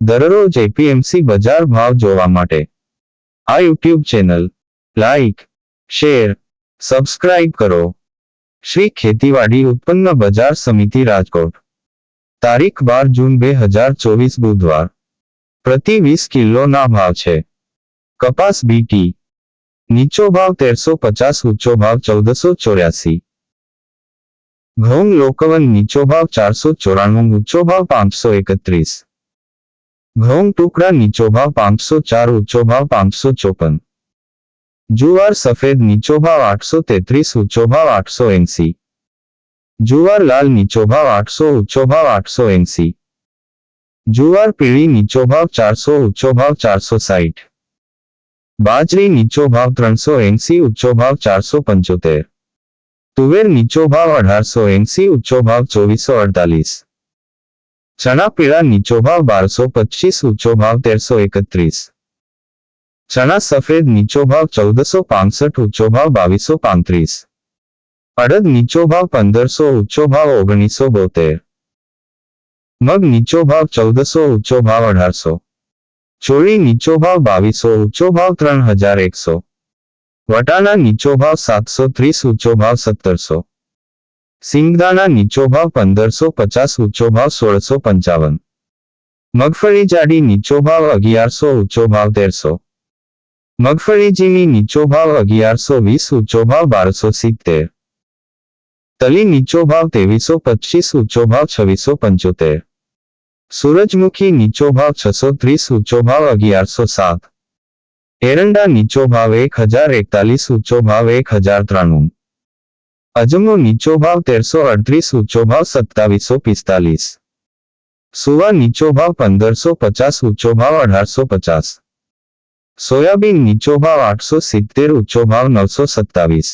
દરરોજ એપીએમસી બજાર ભાવ જોવા માટે. આ YouTube channel like share subscribe કરો. શ્રી ખેતીવાડી ઉત્પન્ન બજાર સમિતિ રાજકોટ. તારીખ બાર જૂન બે હજાર ચોવીસ બુધવાર. પ્રતિ વીસ કિલોના ભાવ છે. કપાસ બીટી નીચો ભાવ તેરસો પચાસ, ઊંચો ભાવ ચૌદસો ચોર્યાસી. ઘઉં લોકવન નીચો ભાવ ચારસો ચોરાણું, ઊંચો ભાવ પાંચસો એકત્રીસ. ઘઉં ટુકડા નીચો ભાવ પાંચસો ચાર ઊંચો ભાવ પાંચસો ચોપન. જુવાર સફેદ નીચો ભાવ આઠસો તેત્રીસ ઊંચો ભાવ આઠસો એંસી. જુવાર લાલ નીચો ભાવ આઠસો ઊંચો ભાવ આઠસો એંસી. જુવાર પીળી નીચો ભાવ ચારસો ઊંચો ભાવ ચારસો સાઠ બાજરી નીચો ભાવ ત્રણસો એંસી ઊંચો ભાવ ચારસો પંચોતેર. તુવેર નીચો ભાવ અઢારસો એંસી ઊંચો ભાવ ચોવીસો અડતાલીસ. ચણા પીળા નીચો ભાવ બારસો પચીસ ઊંચો ભાવ તેરસો એકત્રીસ ચણા સફેદ નીચો ભાવ ચૌદસો પાંસઠ ઊંચો ભાવ બાવીસો પાંત્રીસ અડદ નીચો ભાવ પંદરસો ઊંચો ભાવ ઓગણીસો બોતેર મગ નીચો ભાવ ચૌદસો ઊંચો ભાવ અઢારસો ચોળી નીચો ભાવ બાવીસો ઊંચો ભાવ ત્રણ હજાર એકસો વટાણા નીચો ભાવ સાતસો ત્રીસ ઊંચો ભાવ સત્તરસો સિંગદાણા નીચો ભાવ પંદરસો પચાસ ઊંચો ભાવ સોળસો પંચાવન મગફળી જાડી નીચો ભાવ અગિયારસો ઊંચો ભાવ તેરસો મગફળી ઝીણી નીચો ભાવ અગિયારસો વીસ ઊંચો ભાવ બારસો સિત્તેર તલી નીચો ભાવ ત્રેવીસો પચીસ ઊંચો ભાવ છવ્વીસો પંચોતેર સૂરજમુખી નીચો ભાવ છસો ત્રીસ ઊંચો ભાવ અગિયારસો સાત એરંડા નીચો ભાવ એક હજાર એકતાલીસ ઊંચો ભાવ એક હજાર ત્રાણું અજમો નીચો ભાવ તેરસો અડત્રીસ ઊંચો ભાવ સત્તાવીસો પિસ્તાલીસ સુવા નીચો ભાવ પંદરસો પચાસ ઊંચો ભાવ અઢારસો પચાસ સોયાબીન નીચો ભાવ આઠસો સિત્તેર ઊંચો ભાવ નવસો સત્તાવીસ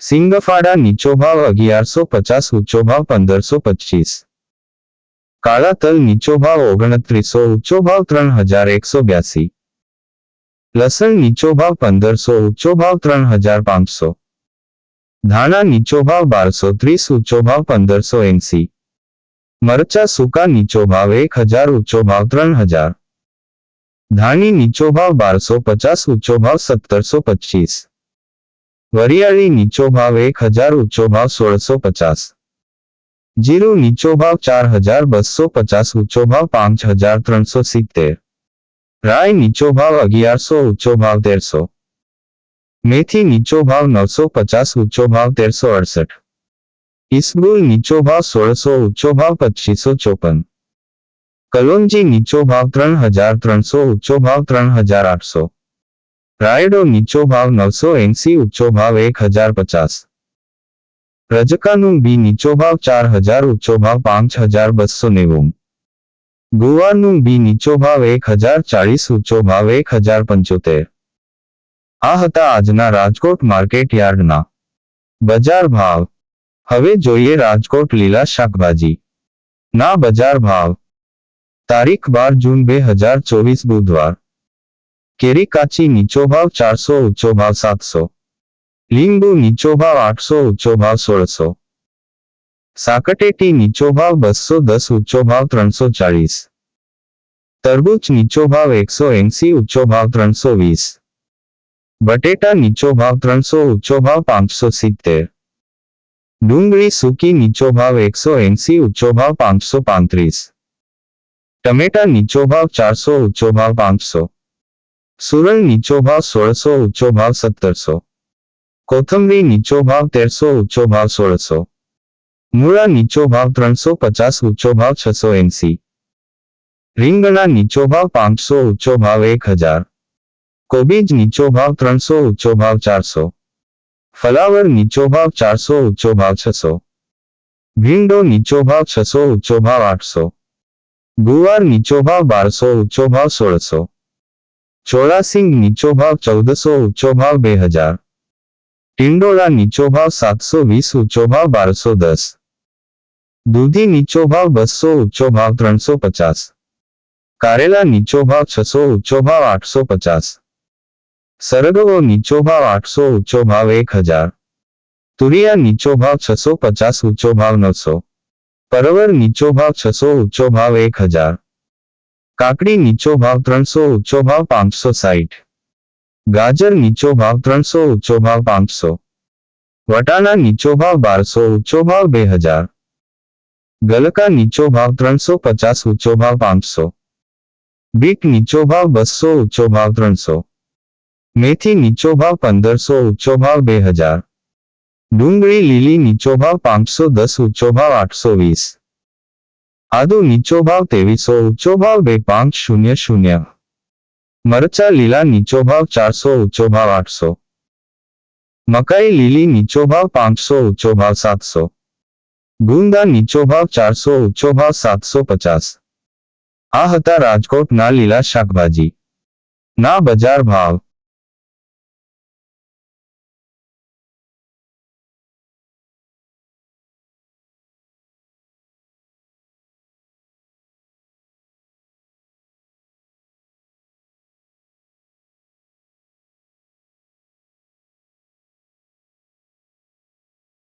સિંગફાડા નીચો ભાવ અગિયારસો પચાસ ઊંચો ભાવ પંદરસો પચીસ કાળા તલ નીચો ભાવ ઓગણત્રીસો ઊંચો ભાવ ત્રણ હજાર એકસો બ્યાસી લસણ નીચો ભાવ પંદરસો ઊંચો ભાવ ત્રણ હજાર પાંચસો ધાણા નીચો ભાવ બારસો ત્રીસ ઊંચો ભાવ પંદરસો એંસી મરચા સૂકા નીચો ભાવ એક હજાર ઊંચો ભાવ ત્રણ હજાર ધાણી નીચો ભાવ બારસો પચાસ ઊંચો ભાવ સત્તરસો પચીસ વરિયાળી નીચો ભાવ એક હજાર ઊંચો ભાવ સોળસો પચાસ જીરું નીચો ભાવ ચાર હજાર બસો પચાસ ઊંચો ભાવ પાંચ હજાર ત્રણસો સિત્તેર રાય નીચો ભાવ અગિયારસો ઊંચો ભાવ તેરસો મેથી નીચો ભાવ નવસો પચાસ ઊંચો ભાવ તેરસો અડસઠ ઇસબુલ નીચો ભાવ સોળસો ઊંચો ભાવ પચીસો ચોપન કલોંજી નીચો ભાવ ત્રણ હજાર ત્રણસો ઊંચો ભાવ ત્રણ હજાર આઠસો રાયડો નીચો ભાવ નવસો એંસી ઊંચો ભાવ એક હજાર પચાસ રજકાનું બી નીચો ભાવ ચાર હજાર ઊંચો ભાવ પાંચ હજાર બસો નેવું ગુવારનું બી નીચો ભાવ એક હજાર ચાળીસ ઊંચો ભાવ એક હજાર પંચોતેર આ હતા આજના રાજકોટ માર્કેટ યાર્ડના. બજાર ભાવ. હવે જોઈએ રાજકોટ લીલા શાકભાજી. ના બજાર ભાવ. તારીખ બાર જૂન બે હજાર ચોવીસ બુધવાર. કેરી કાચી નીચો ભાવ ચારસો, ઊંચો ભાવ સાતસો. લીંબુ નીચો ભાવ આઠસો, ઊંચો ભાવ સોળસો. સાકટેટી નીચો ભાવ બસો દસ, ઊંચો ભાવ ત્રણસો ચાળીસ. તરબૂચ નીચો ભાવ એકસો એંસી, ઊંચો ભાવ ત્રણસો વીસ. બટેટા નીચો ભાવ ત્રણસો ઊંચો ભાવ પાંચસો સિત્તેર ડુંગળી સૂકી નીચો ભાવ એકસો એંસી ઊંચો ભાવ પાંચસો પાંત્રીસ ટમેટા નીચો ભાવ ચારસો ઊંચો ભાવ પાંચસો સુરલ નીચો ભાવ સોળસો ઊંચો ભાવ સત્તરસો કોથમરી નીચો ભાવ તેરસો ઊંચો ભાવ સોળસો મૂળા નીચો ભાવ ત્રણસો પચાસ ઊંચો ભાવ છસો એંસી રીંગણા નીચો ભાવ પાંચસો ઊંચો ભાવ એક હજાર કોબીજ નીચો ભાવ ત્રણસો, ઊંચો ભાવ ચારસો. ફલાવર નીચો ભાવ ચારસો, ઊંચો ભાવ છસો. ભીંડો નીચો ભાવ છસો, ઊંચો ભાવ આઠસો. ગુવાર નીચો ભાવ બારસો, ઊંચો ભાવ સોળસો. ચોળાસિંગ નીચો ભાવ ચૌદસો, ઊંચો ભાવ બે હજાર ટિંડોળા નીચો ભાવ સાતસો વીસ, ઊંચો ભાવ બારસો દસ. દૂધી નીચો ભાવ બસો, ઊંચો ભાવ ત્રણસો પચાસ. કારેલા નીચો ભાવ છસો, ઊંચો ભાવ આઠસો પચાસ. સરગવો નીચો ભાવ આઠસો ઊંચો ભાવ એક હજાર તુરિયા નીચો ભાવ છસો પચાસ ઊંચો ભાવ નવસો પરવર નીચો ભાવ છસો ઊંચો ભાવ એક હજાર કાકડી નીચો ભાવ ત્રણસો ઊંચો ભાવ પાંચસો સાઠ ગાજર નીચો ભાવ ત્રણસો ઊંચો ભાવ પાંચસો વટાણા નીચો ભાવ બારસો ઊંચો ભાવ બે હજાર ગલકા નીચો ભાવ ત્રણસો પચાસ ઊંચો ભાવ પાંચસો બીટ નીચો ભાવ બસો ઊંચો ભાવ ત્રણસો મેથી નીચો ભાવ પંદરસો ઊંચો ભાવ બે હજાર ડુંગળી લીલી નીચો ભાવ પાંચસો દસ ઊંચો ભાવ આઠસો વીસ આદુ નીચો ભાવ ત્રેવીસો ઊંચો ભાવ બે પાંચ શૂન્ય શૂન્ય મરચા લીલા નીચો ભાવ ચારસો ઊંચો ભાવ આઠસો મકાઈ લીલી નીચો ભાવ પાંચસો ઊંચો ભાવ સાતસો ગુંદા નીચો ભાવ ચારસો ઊંચો ભાવ સાતસો પચાસ આ હતા રાજકોટના લીલા શાકભાજી ના બજાર ભાવ